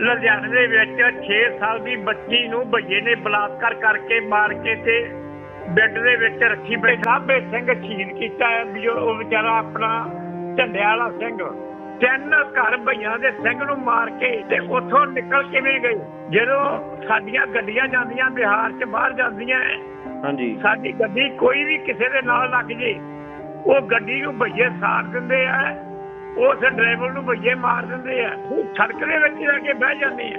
ਲੁਧਿਆਣੇ ਦੇ ਵਿੱਚ 6 ਸਾਲ ਦੀ ਬੱਚੀ ਨੂੰ ਭਈਏ ਨੇ ਬਲਾਤਕਾਰ ਕਰਕੇ ਮਾਰ ਕੇ ਤੇ ਬੈੱਡ ਦੇ ਵਿੱਚ ਰੱਖੀ ਬੈਠਾ। ਬੇ ਸਿੰਘ ਸ਼ਹੀਦ ਕੀਤਾ ਵੀ ਉਹ ਵਿਚਾਰਾ ਆਪਣਾ ਝੰਡੇ ਵਾਲਾ ਸਿੰਘ। ਤਿੰਨ ਘਰ ਭਈਆਂ ਦੇ ਸਿੰਘ ਨੂੰ ਮਾਰ ਕੇ ਤੇ ਉੱਥੋਂ ਨਿਕਲ ਕਿਵੇਂ ਗਏ? ਜਦੋਂ ਸਾਡੀਆਂ ਗੱਡੀਆਂ ਜਾਂਦੀਆਂ ਬਿਹਾਰ 'ਚ ਬਾਹਰ ਜਾਂਦੀਆਂ ਹਾਂਜੀ। ਸਾਡੀ ਗੱਡੀ ਕੋਈ ਵੀ ਕਿਸੇ ਦੇ ਨਾਲ ਲੱਗ ਜੇ ਉਹ ਗੱਡੀ ਨੂੰ ਭਈਏ ਸਾੜ ਦਿੰਦੇ ਆ। ਉਸ ਡਰਾਈਵਰ ਨੂੰ ਭਈਏ ਮਾਰ ਦਿੰਦੇ ਆ। ਸੜਕ ਦੇ ਵਿੱਚ ਜਾ ਕੇ ਬਹਿ ਜਾਂਦੇ ਆ।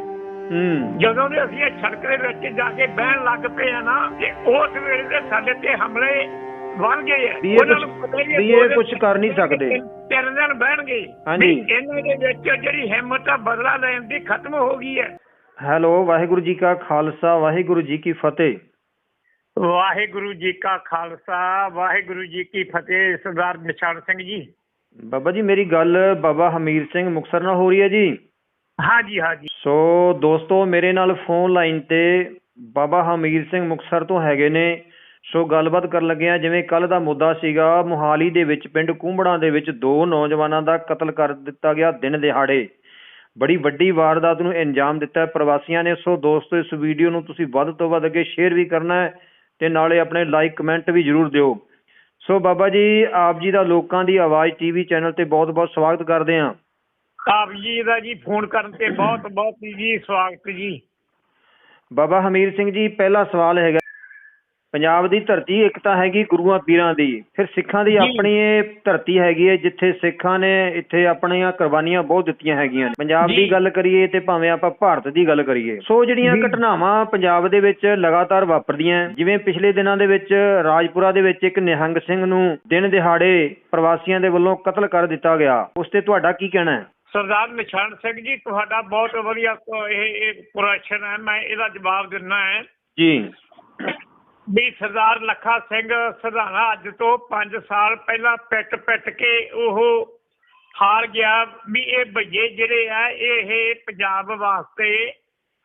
ਹੂੰ। ਜਦੋਂ ਦੇ ਅਸੀਂ ਇਹ ਸੜਕ ਦੇ ਵਿੱਚ ਜਾ ਕੇ ਬਹਿਣ ਲੱਗ ਪਏ ਆ ਨਾ ਤੇ ਉਸ ਵੇਲੇ ਤੇ ਸਾਡੇ ਤੇ ਹਮਲੇ ਵੱਧ ਗਏ ਆ। ਉਹਨਾਂ ਨੂੰ ਪਤਾ ਹੀ ਇਹ ਦੋ ਕੁਛ ਕਰ ਨਹੀਂ ਸਕਦੇ। ਤਿੰਨ ਦਿਨ ਬਹਿਣਗੇ। ਹਾਂਜੀ। ਇਹਨਾਂ ਦੇ ਵਿੱਚ ਜਿਹੜੀ ਹਿੰਮਤ ਆ ਬਦਲਾ ਲੈਣ ਦੀ ਖਤਮ ਹੋ ਗਈ ਹੈ ਹੈਲੋ ਵਾਹਿਗੁਰੂ ਜੀ ਕਾ ਖਾਲਸਾ ਵਾਹਿਗੁਰੂ ਜੀ ਕੀ ਫਤਿਹ। ਵਾਹਿਗੁਰੂ ਜੀ ਕਾ ਖਾਲਸਾ ਵਾਹਿਗੁਰੂ ਜੀ ਕੀ ਫਤਿਹ ਸਰਦਾਰ ਨਿਸ਼ਾਨ ਸਿੰਘ ਜੀ। ਬਾਬਾ ਜੀ ਮੇਰੀ ਗੱਲ ਬਾਬਾ ਹਮੀਰ ਸਿੰਘ ਮੁਕਸਰ ਨਾਲ ਹੋ ਰਹੀ ਹੈ ਜੀ? ਹਾਂਜੀ ਹਾਂਜੀ। ਸੋ ਦੋਸਤੋ ਮੇਰੇ ਨਾਲ ਫੋਨ ਲਾਈਨ ਤੇ ਬਾਬਾ ਹਮੀਰ ਸਿੰਘ ਮੁਕਸਰ ਤੋਂ ਹੈਗੇ ਨੇ। ਸੋ ਗੱਲਬਾਤ ਕਰਨ ਲੱਗੇ ਆ ਜਿਵੇਂ ਕੱਲ ਦਾ ਮੁੱਦਾ ਸੀਗਾ ਮੁਹਾਲੀ ਦੇ ਵਿੱਚ ਪਿੰਡ ਕੁੰਬੜਾਂ ਦੇ ਵਿੱਚ ਦੋ ਨੌਜਵਾਨਾਂ ਦਾ ਕਤਲ ਕਰ ਦਿੱਤਾ ਗਿਆ ਦਿਨ ਦਿਹਾੜੇ। ਬੜੀ ਵੱਡੀ ਵਾਰਦਾਤ ਨੂੰ ਅੰਜਾਮ ਦਿੱਤਾ ਪ੍ਰਵਾਸੀਆਂ ਨੇ। ਸੋ ਦੋਸਤੋ ਇਸ ਵੀਡੀਓ ਨੂੰ ਤੁਸੀਂ ਵੱਧ ਤੋਂ ਵੱਧ ਅੱਗੇ ਸ਼ੇਅਰ ਵੀ ਕਰਨਾ ਹੈ ਤੇ ਨਾਲੇ ਆਪਣੇ ਲਾਈਕ ਕਮੈਂਟ ਵੀ ਜਰੂਰ ਦਿਓ। ਸੋ ਬਾਬਾ ਜੀ ਆਪ ਜੀ ਦਾ ਲੋਕਾਂ ਦੀ ਆਵਾਜ਼ ਟੀਵੀ ਚੈਨਲ ਤੇ ਬਹੁਤ-ਬਹੁਤ ਸਵਾਗਤ ਕਰਦੇ ਹਾਂ। ਆਪ ਜੀ ਦਾ ਜੀ ਫੋਨ ਕਰਨ ਤੇ ਬਹੁਤ ਬਹੁਤ ਜੀ ਸਵਾਗਤ ਜੀ। ਬਾਬਾ ਹਮੀਰ ਸਿੰਘ ਜੀ ਪਹਿਲਾ ਸਵਾਲ ਹੈਗਾ ਪੰਜਾਬ ਦੀ ਧਰਤੀ ਇੱਕ ਤਾਂ ਹੈਗੀ ਗੁਰੂਆਂ ਪੀਰਾਂ ਦੀ ਫਿਰ ਸਿੱਖਾਂ ਦੀ। ਆਪਣੀ ਇਹ ਧਰਤੀ ਹੈਗੀ ਹੈ ਜਿੱਥੇ ਸਿੱਖਾਂ ਨੇ ਇੱਥੇ ਆਪਣੀਆਂ ਕੁਰਬਾਨੀਆਂ ਬਹੁਤ ਦਿੱਤੀਆਂ ਹੈਗੀਆਂ ਨੇ। ਪੰਜਾਬ। ਦੀ ਗੱਲ ਕਰੀਏ ਤੇ ਭਾਵੇਂ ਆਪਾਂ ਭਾਰਤ ਦੀ ਗੱਲ ਕਰੀਏ ਸੋ ਜਿਹੜੀਆਂ। ਘਟਨਾਵਾਂ ਪੰਜਾਬ ਦੇ ਵਿੱਚ ਲਗਾਤਾਰ ਵਾਪਰਦੀਆਂ ਜਿਵੇਂ ਪਿਛਲੇ ਦਿਨਾਂ ਦੇ ਵਿੱਚ ਰਾਜਪੁਰਾ ਦੇ ਵਿੱਚ ਇੱਕ ਨਿਹੰਗ ਸਿੰਘ ਨੂੰ ਦਿਨ ਦਿਹਾੜੇ ਪ੍ਰਵਾਸੀਆਂ ਦੇ ਵੱਲੋਂ ਕਤਲ ਕਰ ਦਿੱਤਾ ਗਿਆ ਉਸ ਤੇ ਤੁਹਾਡਾ ਕੀ ਕਹਿਣਾ ਹੈ ਸਰਦਾਰ ਨਿਸ਼ਾਨ ਸਿੰਘ ਜੀ ਤੁਹਾਡਾ ਬਹੁਤ ਵਧੀਆ ਇਹ ਇਹ ਪ੍ਰਸ਼ਨ ਹੈ ਮੈਂ ਇਹਦਾ ਜਵਾਬ ਦਿੰਨਾ ਹੈ ਜੀ ਵੀ ਸਰਦਾਰ ਲੱਖਾ ਸਿੰਘ ਸਧਾਣਾ ਅੱਜ ਤੋਂ 5 ਸਾਲ ਪਹਿਲਾਂ ਪਿੱਟ ਪਿੱਟ ਕੇ ਉਹ ਹਾਰ ਗਿਆ ਵੀ ਇਹ ਭਈਏ ਜਿਹੜੇ ਆ ਇਹ ਪੰਜਾਬ ਵਾਸਤੇ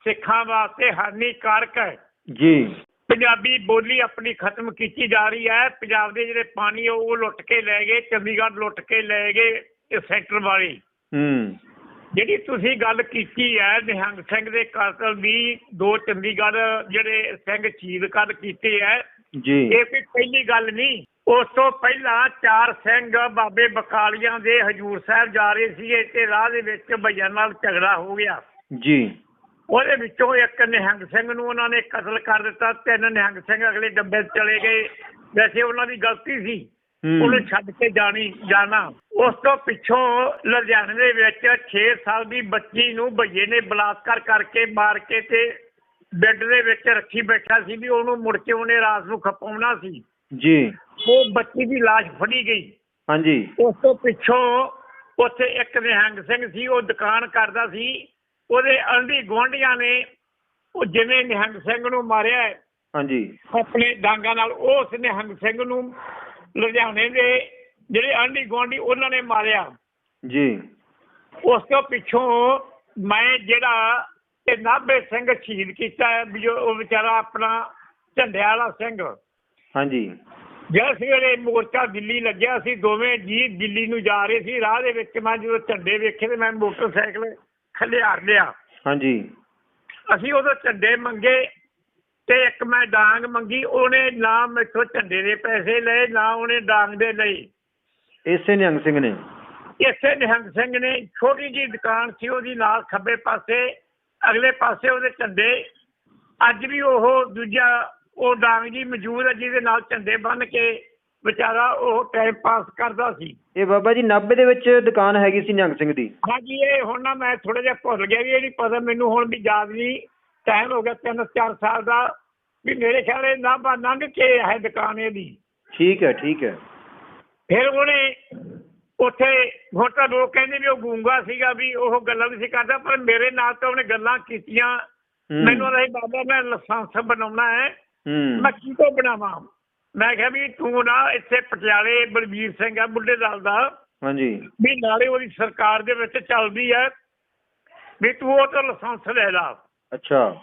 ਸਿੱਖਾਂ ਵਾਸਤੇ ਹਾਨੀਕਾਰਕ ਹੈ। ਜੀ। ਪੰਜਾਬੀ ਬੋਲੀ ਆਪਣੀ ਖਤਮ ਕੀਤੀ ਜਾ ਰਹੀ ਹੈ। ਪੰਜਾਬ ਦੇ ਜਿਹੜੇ ਪਾਣੀ ਉਹ ਲੁੱਟ ਕੇ ਲੈ ਗਏ ਚੰਡੀਗੜ੍ਹ ਲੁੱਟ ਕੇ ਲੈ ਗਏ ਇਹ ਸੈਕਟਰ ਵਾਲੇ। ਹੂੰ। ਜਿਹੜੀ ਤੁਸੀਂ ਗੱਲ ਕੀਤੀ ਹੈ ਨਿਹੰਗ ਸਿੰਘ ਦੇ ਕਤਲ ਦੀ ਦੋ ਚੰਡੀਗੜ੍ਹ ਜਿਹੜੇ ਸਿੰਘ ਸ਼ਹੀਦ ਕਰ ਕੀਤੇ ਹੈ ਜੀ। ਇਹ ਕੋਈ ਪਹਿਲੀ ਗੱਲ ਨਹੀਂ। ਉਸ ਤੋਂ ਪਹਿਲਾਂ ਚਾਰ ਸਿੰਘ ਬਾਬੇ ਬਕਾਲੀਆਂ ਦੇ ਹਜੂਰ ਸਾਹਿਬ ਜਾ ਰਹੇ ਸੀ ਤੇ ਰਾਹ ਦੇ ਵਿੱਚ ਭਈਆਂ ਨਾਲ ਝਗੜਾ ਹੋ ਗਿਆ। ਜੀ। ਉਹਦੇ ਵਿੱਚੋਂ ਇੱਕ ਨਿਹੰਗ ਸਿੰਘ ਨੂੰ ਉਹਨਾਂ ਨੇ ਕਤਲ ਕਰ ਦਿੱਤਾ ਤਿੰਨ ਨਿਹੰਗ ਸਿੰਘ ਅਗਲੇ ਡੱਬੇ ਚਲੇ ਗਏ। ਵੈਸੇ ਉਹਨਾਂ ਦੀ ਗਲਤੀ ਸੀ। ਉਹਨੂੰ ਛੱਡ ਕੇ ਜਾਣੀ ਜਾਣਾ। ਉਸ ਤੋਂ ਪਿੱਛੋਂ ਲੁਧਿਆਣੇ ਦੇ ਵਿੱਚ 6 ਸਾਲ ਦੀ ਬੱਚੀ ਨੂੰ ਭਈਏ ਨੇ ਬਲਾਤਕਾਰ ਕਰਕੇ ਮਾਰ ਕੇ ਤੇ ਬੈੱਡ ਦੇ ਵਿੱਚ ਰੱਖੀ ਬੈਠਾ ਸੀ ਵੀ ਉਹਨੂੰ ਮੁੜ ਕੇ ਉਹਨੇ ਰਾਤ ਨੂੰ ਖਪਾਉਣਾ ਸੀ। ਜੀ। ਉਹ ਬੱਚੀ ਦੀ ਲਾਸ਼ ਫੜੀ ਗਈ। ਹਾਂਜੀ। ਉਸ ਤੋਂ ਪਿੱਛੋਂ ਉੱਥੇ ਇੱਕ ਨਿਹੰਗ ਸਿੰਘ ਸੀ ਉਹ ਦੁਕਾਨ ਕਰਦਾ ਸੀ। ਉਹਦੇ ਆਂਢੀ ਗੁਆਂਢੀਆਂ ਨੇ ਉਹ ਜਿਵੇਂ ਨਿਹੰਗ ਸਿੰਘ ਨੂੰ ਮਾਰਿਆ ਹਾਂਜੀ। ਆਪਣੇ ਡਾਂਗਾ ਨਾਲ ਉਸ ਨਿਹੰਗ ਸਿੰਘ ਨੂੰ ਲੁਧਿਆਣੇ ਦੇ ਜਿਹੜੇ ਆਂਢੀ ਗੁਆਂਢੀ ਉਹਨਾਂ ਨੇ ਮਾਰਿਆ। ਜੀ। ਉਸ ਤੋਂ ਪਿੱਛੋਂ ਮੈਂ ਜਿਹੜਾ ਇਹ ਨਾਭੇ ਸਿੰਘ ਸ਼ਹੀਦ ਕੀਤਾ ਹੈ ਵੀ ਉਹ ਵਿਚਾਰਾ ਆਪਣਾ ਝੰਡੇ ਵਾਲਾ ਸਿੰਘ। ਹਾਂਜੀ। ਜਿਸ ਵੇਲੇ ਮੋਰਚਾ ਦਿੱਲੀ ਲੱਗਿਆ ਸੀ ਦੋਵੇਂ ਜੀ ਦਿੱਲੀ ਨੂੰ ਜਾ ਰਹੇ ਸੀ। ਰਾਹ ਦੇ ਵਿੱਚ ਮੈਂ ਜਦੋਂ ਝੰਡੇ ਵੇਖੇ ਤੇ ਮੈਂ ਮੋਟਰਸਾਈਕਲ ਖਲਿਆਰ ਲਿਆ। ਹਾਂਜੀ। ਅਸੀਂ ਉਦੋਂ ਝੰਡੇ ਮੰਗੇ। ਤੇ ਇੱਕ ਮੈਂ ਡਾਂਗ ਮੰਗੀ ਉਹਨੇ ਨਾ ਮੈਥੋਂ ਝੰਡੇ ਦੇ ਪੈਸੇ ਲਏ ਨਾ ਉਹਨੇ ਡਾਂਗ ਦੇ ਲਈ। ਇਸੇ ਨਿਹੰਗ ਸਿੰਘ ਨੇ? ਇਸੇ ਨਿਹੰਗ ਸਿੰਘ ਨੇ ਛੋਟੀ ਜੀ ਦੁਕਾਨ ਸੀ ਉਹਦੀ ਨਾਲ ਖੱਬੇ ਪਾਸੇ ਅਗਲੇ ਪਾਸੇ ਉਹਦੇ ਝੰਡੇ। ਅੱਜ ਵੀ ਉਹ ਦੂਜਾ ਉਹ ਡਾਂਗ ਜੀ ਮੌਜੂਦ ਹੈ ਜਿਹਦੇ ਨਾਲ ਝੰਡੇ ਬੰਨ ਕੇ ਵਿਚਾਰਾ ਉਹ ਟਾਈਮ ਪਾਸ ਕਰਦਾ ਸੀ। ਇਹ ਬਾਬਾ ਜੀ 90 ਦੇ ਵਿੱਚ ਦੁਕਾਨ ਹੈਗੀ ਸੀ ਨਿਹੰਗ ਸਿੰਘ ਦੀ? ਹਾਂਜੀ ਇਹ ਹੁਣ ਨਾ ਮੈਂ ਥੋੜਾ ਜਿਹਾ ਭੁੱਲ ਗਿਆ ਵੀ ਇਹ ਨਹੀਂ ਪਤਾ ਮੈਨੂੰ ਹੁਣ ਵੀ ਯਾਦ ਨਹੀਂ। ਟਾਈਮ ਹੋ ਗਿਆ ਤਿੰਨ ਚਾਰ ਸਾਲ ਦਾ। ਵੀ ਮੇਰੇ ਖਿਆਲ ਇਹ ਨਾ ਬਾ ਲੰਘ ਕੇ ਹੈ ਦੁਕਾਨ ਇਹਦੀ। ਠੀਕ ਹੈ ਠੀਕ ਹੈ। ਫਿਰ ਉਹਨੇ ਉੱਥੇ ਹੁਣ ਤਾਂ ਲੋਕ ਕਹਿੰਦੇ ਵੀ ਉਹ ਗੂੰਗਾ ਸੀਗਾ ਵੀ ਉਹ ਗੱਲਾਂ ਵੀ ਸੀ ਕਰਦਾ ਪਰ ਮੇਰੇ ਨਾਲ ਤਾਂ ਉਹਨੇ ਗੱਲਾਂ ਕੀਤੀਆਂ। ਮੈਨੂੰ ਰਹੀ ਬਾਬਾ ਮੈਂ ਲਾਇਸੈਂਸ ਬਣਾਉਣਾ ਹੈ। ਹੂੰ। ਮੈਂ ਕੀ ਤੋਂ ਬਣਾਵਾਂ? ਮੈਂ ਕਿਹਾ ਵੀ ਤੂੰ ਨਾ ਇੱਥੇ ਪਟਿਆਲੇ ਬਲਬੀਰ ਸਿੰਘ ਆ ਬੁੱਢੇ ਦਲ ਦਾ। ਹਾਂਜੀ। ਵੀ ਨਾਲੇ ਉਹਦੀ ਸਰਕਾਰ ਦੇ ਵਿੱਚ ਚੱਲਦੀ ਹੈ। ਵੀ ਤੂੰ ਉਹ ਤੋਂ ਲਾਇਸੈਂਸ ਲੈ ਲਾ। ਅੱਛਾ।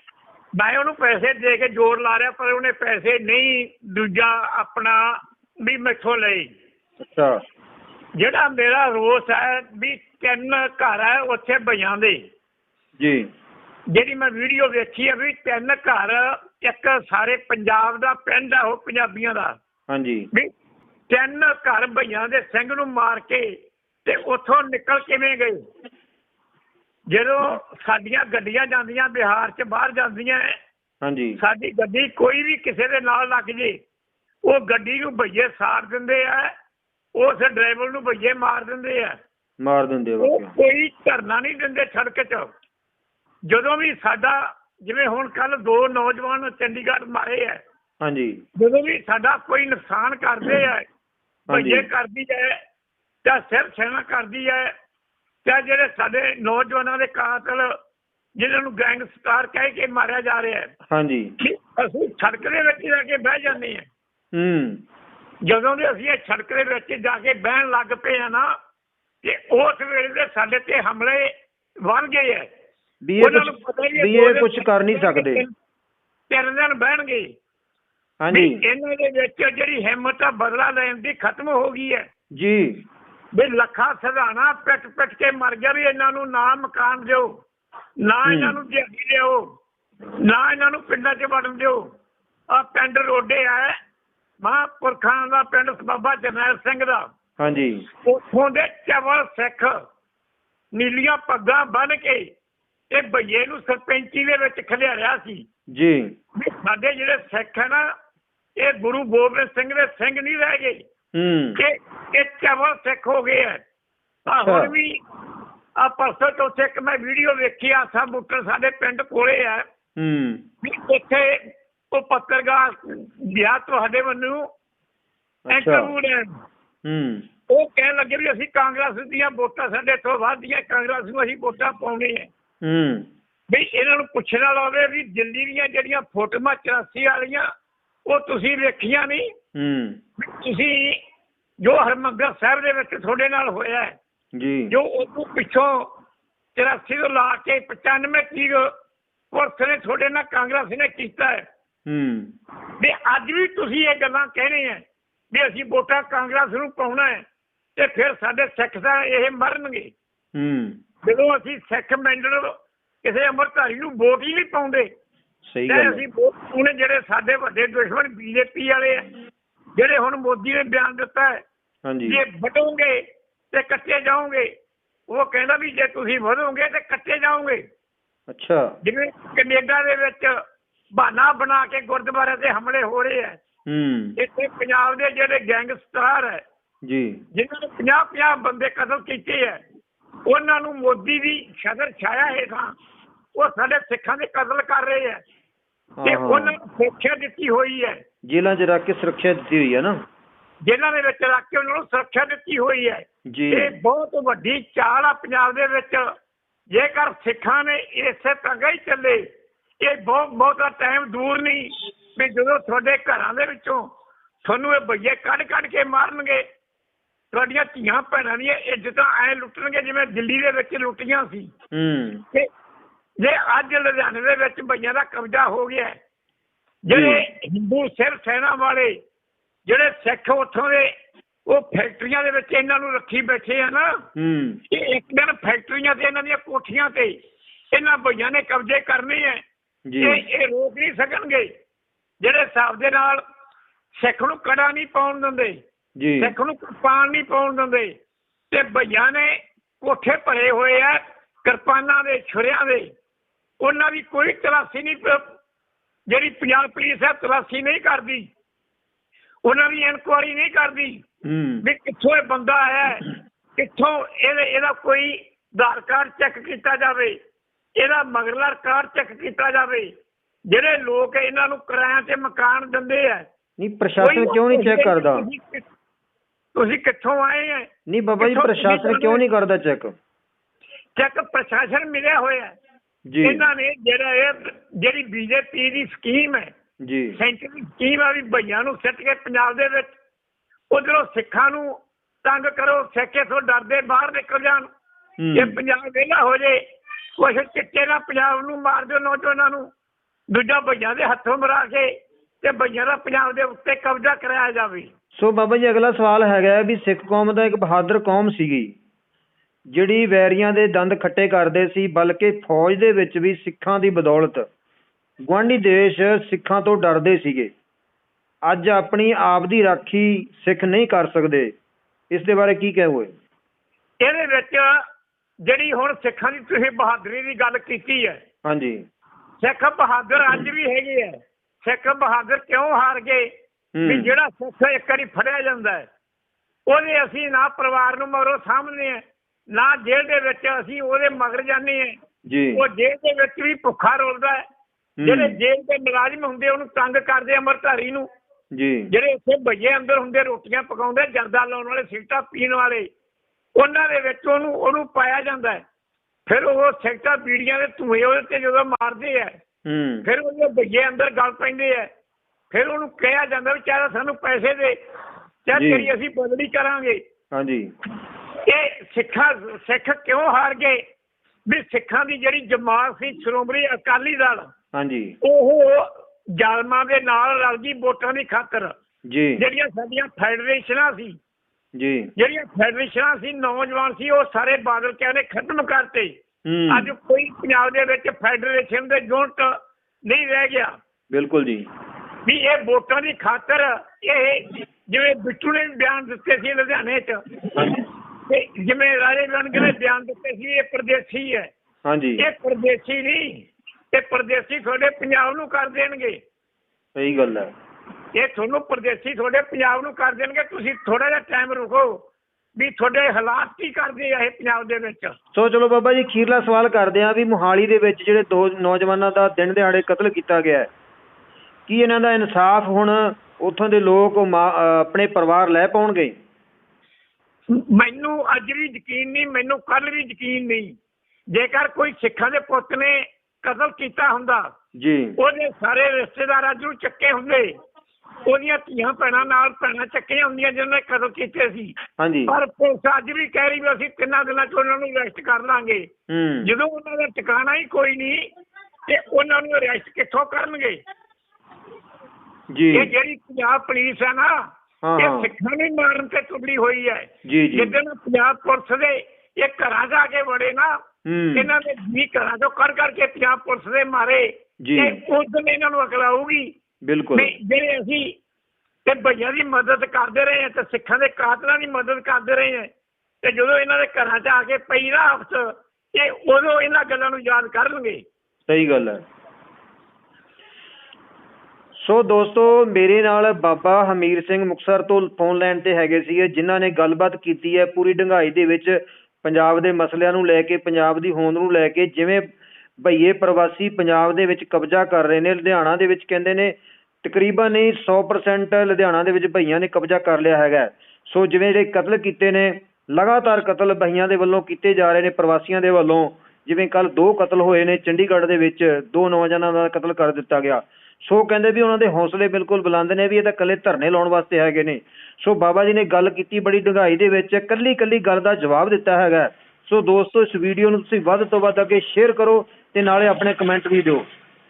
ਮੈਂ ਉਹਨੂੰ ਪੈਸੇ ਦੇ ਕੇ ਜ਼ੋਰ ਲਾ ਰਿਹਾ ਪਰ ਉਹਨੇ ਪੈਸੇ ਨਹੀਂ ਦੂਜਾ ਆਪਣਾ ਵੀ ਮੈਥੋਂ ਲਏ। ਅੱਛਾ। ਜਿਹੜਾ ਮੇਰਾ ਰੋਸ ਹੈ ਵੀ ਤਿੰਨ ਘਰ ਹੈ ਉੱਥੇ ਭਈਆਂ ਦੇ। ਜੀ। ਜਿਹੜੀ ਮੈਂ ਵੀਡੀਓ ਵੇਖੀ ਆ ਵੀ ਤਿੰਨ ਘਰ ਇੱਕ ਸਾਰੇ ਪੰਜਾਬ ਦਾ ਪਿੰਡ ਆ ਉਹ ਪੰਜਾਬੀਆਂ ਦਾ। ਹਾਂਜੀ। ਵੀ ਤਿੰਨ ਘਰ ਭਈਆਂ ਦੇ ਸਿੰਘ ਨੂੰ ਮਾਰ ਕੇ ਤੇ ਉੱਥੋਂ ਨਿਕਲ ਕਿਵੇਂ ਗਏ? ਜਦੋਂ ਸਾਡੀਆਂ ਗੱਡੀਆਂ ਜਾਂਦੀਆਂ ਬਿਹਾਰ 'ਚ ਬਾਹਰ ਜਾਂਦੀਆਂ ਹਾਂਜੀ। ਸਾਡੀ ਗੱਡੀ ਕੋਈ ਵੀ ਕਿਸੇ ਦੇ ਨਾਲ ਲੱਗ ਜੇ ਉਹ ਗੱਡੀ ਨੂੰ ਭਈਏ ਸਾੜ ਦਿੰਦੇ ਆ ਉਸ ਡਰਾਈਵਰ ਨੂੰ ਭਈਏ ਮਾਰ ਦਿੰਦੇ ਆ। ਮਾਰ ਦਿੰਦੇ ਉਹ ਬਾਕੀ ਕੋਈ ਧਰਨਾ ਨਹੀਂ ਦਿੰਦੇ ਸੜਕ 'ਚ। ਜਦੋਂ ਵੀ ਸਾਡਾ ਜਿਵੇਂ ਹੁਣ ਕੱਲ ਦੋ ਨੌਜਵਾਨ ਚੰਡੀਗੜ੍ਹ ਮਾਰੇ ਆ ਹਾਂਜੀ। ਜਦੋਂ ਵੀ ਸਾਡਾ ਕੋਈ ਨੁਕਸਾਨ ਕਰਦੇ ਆ ਭਈਏ ਹਾਂਜੀ। ਕਰਦੀ ਹੈ ਜਾਂ ਸਿਰ ਸੈਨਾ ਕਰਦੀ ਹੈ ਜਾਂ ਜਿਹੜੇ ਸਾਡੇ ਨੌਜਵਾਨਾਂ ਦੇ ਕਾਤਲ ਜਿਨ੍ਹਾਂ ਨੂੰ ਗੈਂਗਸਟਰ ਕਹਿ ਕੇ ਮਾਰਿਆ ਜਾ ਰਿਹਾ ਹੈ ਹਾਂਜੀ। ਅਸੀਂ ਸੜਕ ਦੇ ਵਿੱਚ ਜਾ ਕੇ ਬਹਿ ਜਾਂਦੇ ਹਾਂ। ਹੂੰ। ਜਦੋਂ ਦੇ ਅਸੀਂ ਇਹ ਸੜਕ ਦੇ ਵਿੱਚ ਜਾ ਕੇ ਬਹਿਣ ਲੱਗ ਪਏ ਆ ਨਾ ਤੇ ਉਸ ਵੇਲੇ ਦੇ ਸਾਡੇ ਤੇ ਹਮਲੇ ਵੱਧ ਗਏ ਹੈ। ਵੀ ਇਹ ਕੁਝ ਵੀ ਇਹ ਕੁਝ ਕਰ ਨਹੀਂ ਸਕਦੇ। ਤਿੰਨ- ਦਿਨ ਬਹਿਣਗੇ। ਹਾਂਜੀ। ਇਹਨਾਂ ਦੇ ਵਿੱਚ ਜਿਹੜੀ ਹਿੰਮਤ ਆ ਬਦਲਾ ਲੈਣ ਦੀ ਖਤਮ ਹੋ ਗਈ ਹੈ। ਜੀ। ਵੀ ਲੱਖਾਂ ਸਧਾਣਾ ਪਿੱਟ ਪਿੱਟ ਕੇ ਮਰ ਗਿਆ ਵੀ ਇਹਨਾਂ ਨੂੰ ਨਾ ਮਕਾਨ ਦਿਓ ਨਾ ਇਹਨਾਂ। ਨੂੰ ਦਿਹਾੜੀ ਦਿਓ ਨਾ ਇਹਨਾਂ ਨੂੰ ਪਿੰਡਾਂ 'ਚ ਵੜਨ ਦਿਓ। ਆ ਪਿੰਡ ਰੋਡੇ ਆ ਮਹਾਂਪੁਰਖਾਂ ਦਾ ਪਿੰਡ ਬਾਬਾ ਜਰਨੈਲ ਸਿੰਘ ਦਾ। ਹਾਂਜੀ। ਉੱਥੋਂ ਦੇ ਚਵਲ ਸਿੱਖ ਨੀਲੀਆਂ ਪੱਗਾਂ ਬੰਨ ਕੇ ਇਹ ਭਈਏ ਨੂੰ ਸਰਪੰਚੀ ਦੇ ਵਿੱਚ ਖਿਲਾਰਿਆ ਸੀ। ਜੀ। ਸਾਡੇ ਜਿਹੜੇ ਸਿੱਖ ਹੈ ਨਾ ਇਹ ਗੁਰੂ ਗੋਬਿੰਦ ਸਿੰਘ ਦੇ ਸਿੰਘ ਨਹੀਂ ਰਹਿ ਗਏ। ਹੂੰ। ਕਿ ਇਹ ਚਵਲ ਸਿੱਖ ਹੋ ਗਏ ਆ ਅੱਛਾ। ਹੁਣ ਵੀ ਆ ਪਰਸੋਂ ਚੌਥੇ ਇੱਕ ਮੈਂ ਵੀਡੀਓ ਵੇਖੀ ਆ ਸਾ ਬੁੱਟਰ ਸਾਡੇ ਪਿੰਡ ਕੋਲੇ ਆ ਹੂੰ। ਉੱਥੇ ਉਹ ਪੱਤਰਕਾਰ ਗਿਆ ਤੁਹਾਡੇ ਵੱਲੋਂ ਇੰਟਰਵਿਊ ਲੈਣ ਹੂੰ। ਉਹ ਕਹਿਣ ਲੱਗੇ ਵੀ ਅਸੀਂ ਕਾਂਗਰਸ ਦੀਆਂ ਵੋਟਾਂ ਸਾਡੇ ਤੋਂ ਵੱਧਦੀਆਂ ਕਾਂਗਰਸ ਨੂੰ ਅਸੀਂ ਵੋਟਾਂ ਪਾਉਣੇ ਆ ਹੂੰ। ਵੀ ਇਹਨਾਂ ਨੂੰ ਪੁੱਛਣਾ ਲਾਵੇ ਵੀ ਦਿੱਲੀ ਦੀਆਂ ਜਿਹੜੀਆਂ ਫੋਟੋਆਂ 84 ਵਾਲੀਆਂ ਉਹ ਤੁਸੀਂ ਵੇਖੀਆਂ ਨਹੀਂ? ਹੂੰ। ਤੁਸੀਂ ਜੋ ਹਰਮੰਦਰ ਸਾਹਿਬ ਦੇ ਵਿੱਚ ਤੁਹਾਡੇ ਨਾਲ ਹੋਇਆ ਜੀ। ਜੋ ਉਦੋਂ ਪਿੱਛੋਂ 84 ਤੋਂ ਲਾ ਕੇ 95 ਤੀਕ ਪੁਲਿਸ ਨੇ ਤੁਹਾਡੇ ਨਾਲ ਕਾਂਗਰਸ ਨੇ ਕੀਤਾ ਹੈ। ਹੂੰ। ਵੀ ਅੱਜ ਵੀ ਤੁਸੀਂ ਇਹ ਗੱਲਾਂ ਕਹਿਣੇ ਆ ਵੀ ਅਸੀਂ ਵੋਟਾਂ ਕਾਂਗਰਸ ਨੂੰ ਪਾਉਣਾ ਹੈ ਤੇ ਫਿਰ ਸਾਡੇ ਸਿੱਖ ਤਾਂ ਇਹ ਮਰਨਗੇ। ਹੂੰ। ਜਦੋਂ ਅਸੀਂ ਸਿੱਖ ਮੈਂਬਰ ਕਿਸੇ ਅੰਮ੍ਰਿਤਧਾਰੀ ਨੂੰ ਵੋਟ ਹੀ ਨਹੀਂ ਪਾਉਂਦੇ ਸਹੀ ਗੱਲ ਅਸੀਂ ਹੈ ਵੋਟ ਪਾਉਣੇ ਜਿਹੜੇ ਸਾਡੇ ਵੱਡੇ ਦੁਸ਼ਮਣ ਬੀਜੇਪੀ ਵਾਲੇ ਆ ਜਿਹੜੇ ਹੁਣ ਮੋਦੀ ਨੇ ਬਿਆਨ ਦਿੱਤਾ ਹੈ। ਜੇ ਵਧੋਗੇ ਤੇ ਕੱਟੇ ਜਾਓਗੇ ਉਹ ਕਹਿੰਦਾ ਵੀ ਜੇ ਤੁਸੀਂ ਵਧੋਗੇ ਤੇ ਕੱਟੇ ਜਾਓਗੇ। ਅੱਛਾ। ਜਿਵੇਂ ਕੈਨੇਡਾ ਦੇ ਵਿੱਚ ਬਹਾਨਾ ਬਣਾ ਕੇ ਗੁਰਦੁਆਰੇ ਤੇ ਹਮਲੇ ਹੋ ਰਹੇ ਆ। ਹੂੰ। ਇੱਥੇ ਪੰਜਾਬ ਦੇ ਜਿਹੜੇ ਗੈਂਗਸਟਰ ਹੈ ਜੀ। ਜਿਨ੍ਹਾਂ ਨੇ 50 50 ਬੰਦੇ ਕਤਲ ਕੀਤੇ ਹੈ ਉਹਨਾਂ ਨੂੰ ਮੋਦੀ ਦੀ ਛਤਰ ਛਾਇਆ ਹੇਠਾਂ ਉਹ ਸਾਡੇ ਸਿੱਖਾਂ ਦੇ ਕਤਲ ਕਰ ਰਹੇ ਹੈ ਤੇ। ਉਹਨਾਂ ਨੂੰ ਸੁਰੱਖਿਆ ਦਿੱਤੀ ਹੋਈ ਹੈ। ਜੇਲ੍ਹਾਂ 'ਚ ਰੱਖ ਕੇ ਸੁਰੱਖਿਆ ਦਿੱਤੀ ਹੋਈ ਹੈ ਨਾ। ਜਿਨ੍ਹਾਂ ਦੇ ਵਿੱਚ ਰੱਖ ਕੇ ਉਹਨਾਂ ਨੂੰ ਸੁਰੱਖਿਆ ਦਿੱਤੀ ਹੋਈ ਹੈ। ਜੀ। ਇਹ ਬਹੁਤ ਵੱਡੀ ਚਾਲ ਆ ਪੰਜਾਬ ਦੇ ਵਿੱਚ। ਜੇਕਰ ਸਿੱਖਾਂ ਨੇ ਇਸੇ ਤਰ੍ਹਾਂ ਹੀ ਚੱਲੇ ਇਹ ਬਹੁਤ ਬਹੁਤਾ ਟਾਈਮ ਦੂਰ ਨਹੀਂ ਵੀ ਜਦੋਂ ਤੁਹਾਡੇ ਘਰਾਂ ਦੇ ਵਿੱਚੋਂ ਤੁਹਾਨੂੰ ਇਹ ਭਈਏ ਕੱਢ ਕੱਢ ਕੇ ਮਾਰਨਗੇ ਤੁਹਾਡੀਆਂ ਧੀਆਂ ਭੈਣਾਂ ਦੀਆਂ ਇੱਜ਼ਤਾਂ ਐ ਲੁੱਟਣਗੇ ਜਿਵੇਂ ਦਿੱਲੀ ਦੇ ਵਿੱਚ ਲੁੱਟੀਆਂ ਸੀ। ਹੂੰ। ਤੇ ਜੇ ਅੱਜ ਲੁਧਿਆਣੇ ਦੇ ਵਿੱਚ ਭਈਆਂ ਦਾ ਕਬਜ਼ਾ ਹੋ ਗਿਆ ਜਿਹੜੇ ਹਿੰਦੂ ਸਿਰ ਸੈਨਾ ਵਾਲੇ ਜਿਹੜੇ ਸਿੱਖ ਉੱਥੋਂ ਦੇ ਉਹ ਫੈਕਟਰੀਆਂ ਦੇ ਵਿੱਚ ਇਹਨਾਂ ਨੂੰ ਰੱਖੀ ਬੈਠੇ ਆ ਨਾ। ਹੂੰ। ਇਹ ਇੱਕ ਦਿਨ ਫੈਕਟਰੀਆਂ ਤੇ ਇਹਨਾਂ ਦੀਆਂ ਕੋਠੀਆਂ ਤੇ ਇਹਨਾਂ ਭਈਆਂ ਨੇ ਕਬਜ਼ੇ ਕਰਨੇ ਹੈ ਜੀ। ਇਹ ਰੋਕ ਨਹੀਂ ਸਕਣਗੇ। ਜਿਹੜੇ ਹਿਸਾਬ ਦੇ ਨਾਲ ਸਿੱਖ ਨੂੰ ਕੜਾ ਨਹੀਂ ਪਾਉਣ ਦਿੰਦੇ ਜੀ। ਸਿੱਖ ਨੂੰ ਕਿਰਪਾਨ ਨਹੀਂ ਪਾਉਣ ਦਿੰਦੇ ਤੇ ਭਈਆਂ ਨੇ ਕੋਠੇ ਭਰੇ ਹੋਏ ਆ ਕਿਰਪਾਨਾਂ ਦੇ ਛੁਰਿਆਂ ਦੇ। ਉਹਨਾਂ ਦੀ ਕੋਈ ਤਲਾਸ਼ੀ ਨਹੀਂ ਜਿਹੜੀ ਪੰਜਾਬ ਪੁਲਿਸ ਹੈ ਤਲਾਸ਼ੀ ਨਹੀਂ ਕਰਦੀ। ਉਹਨਾਂ ਦੀ ਇਨਕੁਆਰੀ ਨਹੀਂ ਕਰਦੀ ਵੀ ਕਿੱਥੋਂ ਇਹ ਬੰਦਾ ਆਇਆ ਹੈ, ਕਿੱਥੋਂ ਇਹਦੇ ਇਹਦਾ ਕੋਈ ਆਧਾਰ ਕਾਰਡ ਚੈੱਕ ਕੀਤਾ ਜਾਵੇ ਇਹਦਾ ਮਗਰਲਾ ਰਿਕਾਰਡ ਚੈੱਕ ਕੀਤਾ ਜਾਵੇ ਜਿਹੜੇ ਲੋਕ ਇਹਨਾਂ ਨੂੰ ਕਿਰਾਇਆ ਤੇ ਮਕਾਨ ਦਿੰਦੇ ਆ। ਨਹੀਂ ਪ੍ਰਸ਼ਾਸਨ ਕਿਉਂ ਨਹੀਂ ਚੈੱਕ ਕਰਦਾ? ਤੁਸੀਂ ਕਿੱਥੋਂ ਆਏ ਆ? ਨਹੀਂ ਬਾਬਾ ਜੀ ਪ੍ਰਸ਼ਾਸਨ ਕਿਉਂ ਨਹੀਂ ਕਰਦਾ ਚੈੱਕ ਚੈੱਕ ਪ੍ਰਸ਼ਾਸਨ ਮਿਲਿਆ ਹੋਇਆ। ਜੀ। ਇਹਨਾਂ ਨੇ ਜਿਹੜਾ ਇਹ ਜਿਹੜੀ ਬੀਜੇਪੀ ਦੀ ਸਕੀਮ ਹੈ ਜੀ। ਸੈਂਟਰ ਸਕੀਮ ਆ ਵੀ ਭਈਆਂ ਨੂੰ ਸਿੱਟ ਕੇ ਪੰਜਾਬ ਦੇ ਵਿੱਚ। ਉਧਰੋਂ ਸਿੱਖਾਂ ਨੂੰ ਤੰਗ ਕਰੋ ਸਿੱਖੇ ਤੋਂ ਡਰਦੇ ਬਾਹਰ ਨਿਕਲ ਜਾਣ। ਜੇ ਪੰਜਾਬ ਵਿਹਲਾ ਹੋ ਜੇ ਕੁਛ ਚਿੱਟੇ ਨਾਲ ਪੰਜਾਬ ਨੂੰ ਮਾਰ ਦਿਓ ਨੌਜਵਾਨਾਂ ਨੂੰ। ਦੂਜਾ ਭਈਆਂ ਦੇ ਹੱਥੋਂ ਮਰਾ ਕੇ ਤੇ ਭਈਆਂ ਦਾ ਪੰਜਾਬ ਦੇ ਉੱਤੇ ਕਬਜ਼ਾ ਕਰਾਇਆ ਜਾਵੇ। ਸੋ ਬਾਬਾ ਜੀ ਅਗਲਾ ਸਵਾਲ ਹੈਗਾ ਵੀ ਸਿੱਖ ਕੌਮ ਦਾ ਇੱਕ ਬਹਾਦਰ ਕੌਮ ਸੀਗੀ। ਜਿਹੜੀ ਵੈਰੀਆਂ ਦੇ ਦੰਦ ਖੱਟੇ ਕਰਦੇ ਸੀ ਬਲਕਿ ਫੌਜ ਦੇ ਵਿੱਚ ਵੀ ਸਿੱਖਾਂ ਦੀ ਬਦੌਲਤ। ਗੁਆਂਢੀ ਦੇਸ਼ ਸਿੱਖਾਂ ਤੋਂ ਡਰਦੇ ਸੀਗੇ। ਅੱਜ ਆਪਣੀ ਆਪ ਦੀ ਰਾਖੀ ਸਿੱਖ ਨਹੀਂ ਕਰ ਸਕਦੇ। ਇਸ ਦੇ ਬਾਰੇ ਕੀ ਕਹੋਗੇ ਇਹਦੇ ਵਿੱਚ ਜਿਹੜੀ ਹੁਣ ਸਿੱਖਾਂ ਦੀ ਤੁਸੀਂ ਬਹਾਦਰੀ ਦੀ ਗੱਲ ਕੀਤੀ ਹੈ। ਹਾਂਜੀ। ਸਿੱਖ ਬਹਾਦਰ ਅੱਜ ਵੀ ਹੈਗੇ ਆ। ਸਿੱਖ ਬਹਾਦਰ ਕਿਉਂ ਹਾਰ ਗਏ? ਵੀ ਜਿਹੜਾ ਸਿੱਖ ਇੱਕ ਵਾਰੀ ਫੜਿਆ ਜਾਂਦਾ ਹੈ ਉਹਦੇ ਅਸੀਂ ਨਾ ਪਰਿਵਾਰ ਨੂੰ ਮਗਰੋਂ ਸਾਹਮਣੇ ਹੈ ਨਾ ਜੇਲ੍ਹ ਦੇ ਵਿੱਚ ਅਸੀਂ ਉਹਦੇ ਮਗਰ ਜਾਂਦੇ ਹਾਂ। ਜੀ। ਉਹ ਜੇਲ੍ਹ ਦੇ ਵਿੱਚ ਵੀ ਭੁੱਖਾ ਰੋਲਦਾ ਹੂੰ, ਜਿਹੜੇ ਜੇਲ੍ਹ ਦੇ ਮੁਲਾਜ਼ਮ ਹੁੰਦੇ ਉਹਨੂੰ ਤੰਗ ਕਰਦੇ ਅਮਰਧਾਰੀ ਨੂੰ। ਜੀ। ਜਿਹੜੇ ਇੱਥੇ ਭਈਏ ਅੰਦਰ ਹੁੰਦੇ ਰੋਟੀਆਂ ਪਕਾਉਂਦੇ ਜਰਦਾ ਲਾਉਣ ਵਾਲੇ ਸਿਗਰਟਾਂ ਪੀਣ ਵਾਲੇ ਉਹਨਾਂ ਦੇ ਵਿੱਚ ਉਹਨੂੰ ਉਹਨੂੰ ਪਾਇਆ ਜਾਂਦਾ ਫਿਰ ਉਹ ਸਿਗਰਟਾਂ ਬੀੜੀਆਂ ਦੇ ਧੂਏ ਉਹਦੇ ਤੇ ਜਦੋਂ ਮਾਰਦੇ ਆ ਹੂੰ। ਫਿਰ ਉਹਦੇ ਭਈਏ ਅੰਦਰ ਗਲ ਪੈਂਦੇ ਆ ਫਿਰ ਉਹਨੂੰ ਕਿਹਾ ਜਾਂਦਾ ਵੀ ਚਾਹੇ ਸਾਨੂੰ ਪੈਸੇ ਦੇ ਚਾਹੇ। ਤੇਰੀ ਅਸੀਂ ਬਦਲੀ ਕਰਾਂਗੇ। ਹਾਂਜੀ। ਇਹ ਸਿੱਖਾਂ ਸਿੱਖ ਕਿਉਂ ਹਾਰ ਗਏ? ਵੀ ਸਿੱਖਾਂ ਦੀ ਜਿਹੜੀ ਜਮਾਤ ਸੀ ਸ਼੍ਰੋਮਣੀ ਅਕਾਲੀ ਦਲ ਹਾਂਜੀ। ਉਹ ਜ਼ਾਲਮਾਂ ਦੇ ਨਾਲ ਰਲ ਗਈ ਵੋਟਾਂ ਦੀ ਖਾਤਰ। ਜੀ। ਜਿਹੜੀਆਂ ਸਾਡੀਆਂ ਫੈਡਰੇਸ਼ਨਾਂ ਸੀ। ਜੀ। ਜਿਹੜੀਆਂ ਫੈਡਰੇਸ਼ਨਾਂ ਸੀ ਨੌਜਵਾਨ ਸੀ ਉਹ ਸਾਰੇ ਬਾਦਲ ਨੇ ਖਤਮ ਕਰਤੇ। ਅੱਜ ਕੋਈ ਪੰਜਾਬ ਦੇ ਵਿੱਚ ਫੈਡਰੇਸ਼ਨ ਦੇ ਯੂਨਿਟ ਨਹੀਂ ਰਹਿ ਗਿਆ। ਬਿਲਕੁਲ ਜੀ। ਵੀ ਇਹ ਵੋਟਾਂ ਦੀ ਖਾਤਰ ਇਹ ਜਿਵੇਂ ਬਿੱਟੂ ਨੇ ਬਿਆਨ ਦਿੱਤੇ ਸੀ ਲੁਧਿਆਣੇ 'ਚ ਤੇ ਜਿਵੇਂ ਰਾਜੇ ਵਣਗ ਨੇ ਬਿਆਨ ਦਿੱਤੇ ਸੀ ਇਹ ਪਰਦੇਸੀ ਹੈ। ਹਾਂਜੀ। ਇਹ ਪਰਦੇਸੀ ਨਹੀਂ। ਇਹ ਪਰਦੇਸੀ ਤੁਹਾਡੇ ਪੰਜਾਬ ਨੂੰ ਕਰ ਦੇਣਗੇ। ਸਹੀ ਗੱਲ ਹੈ। ਇਹ ਤੁਹਾਨੂੰ ਪਰਦੇਸੀ ਤੁਹਾਡੇ ਪੰਜਾਬ ਨੂੰ ਕਰ ਦੇਣਗੇ ਤੁਸੀਂ ਥੋੜਾ ਜਿਹਾ ਟਾਈਮ ਰੁਕੋ ਵੀ ਤੁਹਾਡੇ ਹਾਲਾਤ ਕੀ ਕਰਦੇ ਆ ਇਹ ਪੰਜਾਬ ਦੇ ਵਿੱਚ। ਸੋ ਚਲੋ ਬਾਬਾ ਜੀ ਖੀਰਲਾ ਸਵਾਲ ਕਰਦੇ ਹਾਂ ਵੀ ਮੁਹਾਲੀ ਦੇ ਵਿੱਚ ਜਿਹੜੇ ਦੋ ਨੌਜਵਾਨਾਂ ਦਾ ਦਿਨ ਦਿਹਾੜੇ ਕਤਲ ਕੀਤਾ ਗਿਆ ਹੈ ਕੀ ਇਹਨਾਂ ਦਾ ਇਨਸਾਫ ਹੁਣ ਉੱਥੋਂ ਦੇ ਲੋਕ ਆਪਣੇ ਪਰਿਵਾਰ ਲੈ ਪਾਉਣਗੇ? ਮੈਨੂੰ ਅੱਜ ਵੀ ਯਕੀਨ ਨਹੀਂ ਮੈਨੂੰ ਕੱਲ ਵੀ ਯਕੀਨ ਨਹੀਂ। ਜੇਕਰ ਕੋਈ ਸਿੱਖਾਂ ਦੇ ਪੁੱਤ ਨੇ ਕਤਲ ਕੀਤਾ ਹੁੰਦਾ। ਜੀ। ਉਹਦੇ ਸਾਰੇ ਰਿਸ਼ਤੇਦਾਰ ਅੱਜ ਨੂੰ ਚੱਕੇ ਹੁੰਦੇ। ਉਹਦੀਆਂ ਧੀਆਂ ਭੈਣਾਂ ਨਾਲ ਭੈਣਾਂ ਚੱਕੀਆਂ ਹੁੰਦੀਆਂ ਜਿਹਨਾਂ ਨੇ ਕਤਲ ਕੀਤੇ ਸੀ। ਹਾਂਜੀ। ਪਰ ਪੁਲਿਸ ਅੱਜ ਵੀ ਕਹਿ ਰਹੀ ਵੀ ਅਸੀਂ ਤਿੰਨਾਂ ਦਿਨਾਂ 'ਚ ਉਹਨਾਂ ਨੂੰ ਅਰੈਸਟ ਕਰ ਲਾਂਗੇ। ਹੂੰ। ਜਦੋਂ ਉਹਨਾਂ ਦਾ ਟਿਕਾਣਾ ਹੀ ਕੋਈ ਨਹੀਂ ਤੇ ਉਹਨਾਂ ਨੂੰ ਅਰੈਸਟ ਕਿੱਥੋਂ ਕਰਨਗੇ? ਜੀ। ਇਹ ਜਿਹੜੀ ਪੰਜਾਬ ਪੁਲਿਸ ਹੈ ਨਾ ਇਹ। ਸਿੱਖਾਂ ਨੂੰ ਮਾਰਨ ਤੇ ਤੁਲੀ ਹੋਈ ਹੈ। ਜਿੱਦਣ ਪੰਜਾਬ ਪੁਲਿਸ ਦੇ ਇਹ ਘਰਾਂ ਜਾ ਕੇ ਵੜੇ ਨਾ ਇਹਨਾਂ ਦੇ ਵੀ ਘਰਾਂ ਚੋਂ ਕੱਢ ਕਰਕੇ ਪੰਜਾਬ ਪੁਲਿਸ ਦੇ ਮਾਰੇ ਜੀ। ਤੇ ਉਸ ਦਿਨ ਇਹਨਾਂ ਨੂੰ ਅਕਲ ਆਊਗੀ। ਬਿਲਕੁਲ। ਜਿਹੜੇ ਅਸੀਂ ਤੇ ਭਈਆਂ ਦੀ ਮਦਦ ਕਰਦੇ ਰਹੇ ਤੇ ਸਿੱਖਾਂ ਦੇ ਕਾਤਲਾਂ ਦੀ ਮਦਦ ਕਰਦੇ ਰਹੇ ਤੇ ਜਦੋਂ ਇਹਨਾਂ ਦੇ ਘਰਾਂ 'ਚ ਆ ਕੇ ਪਈ ਨਾ ਹਫਤ ਇਹ ਉਦੋਂ ਇਹਨਾਂ ਗੱਲਾਂ ਨੂੰ ਯਾਦ ਕਰਨਗੇ। ਸਹੀ ਗੱਲ ਹੈ। ਸੋ ਦੋਸਤੋ ਮੇਰੇ ਨਾਲ ਬਾਬਾ ਹਮੀਰ ਸਿੰਘ ਮੁਕਸਰ ਤੋਂ ਫੋਨ ਲਾਈਨ ਤੇ ਹੈਗੇ ਸੀਗੇ ਜਿਨ੍ਹਾਂ ਨੇ ਗੱਲਬਾਤ ਕੀਤੀ ਹੈ ਪੂਰੀ ਡੰਗਾਈ ਦੇ ਵਿੱਚ। ਪੰਜਾਬ ਦੇ ਮਸਲਿਆਂ ਨੂੰ ਲੈ ਕੇ, ਪੰਜਾਬ ਦੀ ਹੋਂਦ ਨੂੰ ਲੈ ਕੇ ਜਿਵੇਂ ਬਈਏ ਪ੍ਰਵਾਸੀ ਪੰਜਾਬ ਦੇ ਵਿੱਚ ਕਬਜ਼ਾ ਕਰ ਰਹੇ ਨੇ, ਲੁਧਿਆਣਾ ਦੇ ਵਿੱਚ ਕਹਿੰਦੇ ਨੇ ਤਕਰੀਬਨ ਹੀ 100% ਲੁਧਿਆਣਾ ਦੇ ਵਿੱਚ ਬਈਆਂ ਨੇ ਕਬਜ਼ਾ ਕਰ ਲਿਆ ਹੈਗਾ। ਸੋ ਜਿਵੇਂ ਜਿਹੜੇ ਕਤਲ ਕੀਤੇ ਨੇ, ਲਗਾਤਾਰ ਕਤਲ ਭਈਆਂ ਦੇ ਵੱਲੋਂ ਕੀਤੇ ਜਾ ਰਹੇ ਨੇ, ਪ੍ਰਵਾਸੀਆਂ ਦੇ ਵੱਲੋਂ, ਜਿਵੇਂ ਕੱਲ ਦੋ ਕਤਲ ਹੋਏ ਨੇ, ਚੰਡੀਗੜ੍ਹ ਦੇ ਵਿੱਚ ਦੋ ਨੌਜਵਾਨਾਂ ਦਾ ਕਤਲ ਕਰ ਦਿੱਤਾ ਗਿਆ। ਸੋ ਕਹਿੰਦੇ ਵੀ ਉਹਨਾਂ ਦੇ ਹੌਸਲੇ ਬਿਲਕੁਲ ਬੁਲੰਦ ਨੇ ਵੀ ਇਹ ਤਾਂ ਇਕੱਲੇ ਧਰਨੇ ਲਾਉਣ ਵਾਸਤੇ ਹੈਗੇ ਨੇ। ਸੋ ਬਾਬਾ ਜੀ ਨੇ ਗੱਲ ਕੀਤੀ ਬੜੀ ਡੂੰਘਾਈ ਦੇ ਵਿੱਚ ਕੱਲੀ ਕੱਲੀ ਗੱਲ ਦਾ ਜਵਾਬ ਦਿੱਤਾ ਹੈਗਾ। ਸੋ ਦੋਸਤੋ, ਇਸ ਵੀਡੀਓ ਨੂੰ ਤੁਸੀਂ ਵੱਧ ਤੋਂ ਵੱਧ ਅੱਗੇ ਸ਼ੇਅਰ ਕਰੋ ਤੇ ਨਾਲੇ ਆਪਣੇ ਕਮੈਂਟ ਵੀ ਦਿਓ।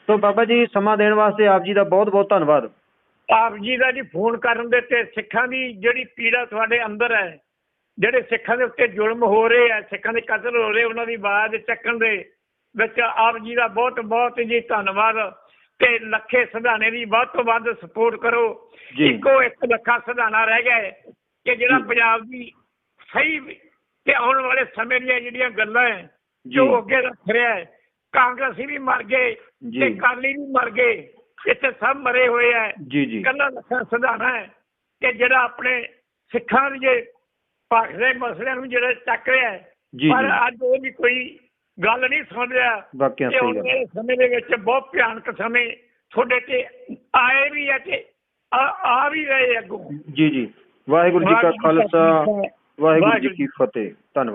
ਸੋ ਬਾਬਾ ਜੀ, ਸਮਾਂ ਦੇਣ ਵਾਸਤੇ ਆਪ ਜੀ ਦਾ ਬਹੁਤ ਬਹੁਤ ਧੰਨਵਾਦ। ਆਪ ਜੀ ਦਾ ਜੀ ਫੋਨ ਕਰਨ ਦੇ ਤੇ ਸਿੱਖਾਂ ਦੀ ਜਿਹੜੀ ਪੀੜਾ ਤੁਹਾਡੇ ਅੰਦਰ ਹੈ, ਜਿਹੜੇ ਸਿੱਖਾਂ ਦੇ ਉੱਤੇ ਜ਼ੁਲਮ ਹੋ ਰਹੇ ਆ, ਸਿੱਖਾਂ ਦੇ ਕਤਲ ਹੋ ਰਹੇ, ਉਹਨਾਂ ਦੀ ਬਾਤ ਚੱਕਣ ਦੇ ਵਿੱਚ ਆਪ ਜੀ ਦਾ ਬਹੁਤ ਬਹੁਤ ਜੀ ਧੰਨਵਾਦ। ਤੇ ਲੱਖੇ ਸਿਧਾਣੇ ਦੀ ਵੱਧ ਤੋਂ ਵੱਧ ਸਪੋਰਟ ਕਰੋ। ਇੱਕੋ ਇੱਕ ਲੱਖਾ ਸਿਧਾਣਾ ਰਹਿ ਗਿਆ ਕਿ ਜਿਹੜਾ। ਪੰਜਾਬ ਦੀ ਸਹੀ ਤੇ ਆਉਣ ਵਾਲੇ ਸਮੇਂ ਦੀਆਂ ਜਿਹੜੀਆਂ ਗੱਲਾਂ ਹੈ ਜੀ। ਅੱਗੇ ਰੱਖ ਰਿਹਾ ਹੈ ਕਾਂਗਰਸੀ ਵੀ ਮਰ ਗਏ। ਤੇ ਕਾਲੀ ਵੀ ਮਰ ਗਏ ਇੱਥੇ ਸਭ ਮਰੇ ਹੋਏ ਹੈ ਜੀ ਜੀ ਕੱਲਾ ਲੱਖਾਂ ਹੈ ਕਿ ਜਿਹੜਾ ਆਪਣੇ ਸਿੱਖਾਂ ਦੇ ਪੱਖ ਦੇ ਮਸਲਿਆਂ ਨੂੰ ਜਿਹੜਾ ਚੱਕ ਰਿਹਾ ਹੈ ਪਰ। ਅੱਜ ਉਹ ਵੀ ਕੋਈ ਗੱਲ ਨਹੀਂ ਰਿਹਾ ਵਾਕਿਆ ਸਹੀ ਗੱਲ ਸਮੇਂ ਦੇ ਵਿੱਚ ਬਹੁਤ ਭਿਆਨਕ ਸਮੇਂ ਤੁਹਾਡੇ ਤੇ ਆਏ ਵੀ ਹੈ ਤੇ ਆ ਆ ਵੀ ਰਹੇ ਅੱਗੋਂ। ਜੀ ਜੀ। ਵਾਹਿਗੁਰੂ ਜੀ ਕਾ ਖਾਲਸਾ ਵਾਹਿਗੁਰੂ ਜੀ ਕੀ ਫਤਿਹ। ਧੰਨਵਾਦ।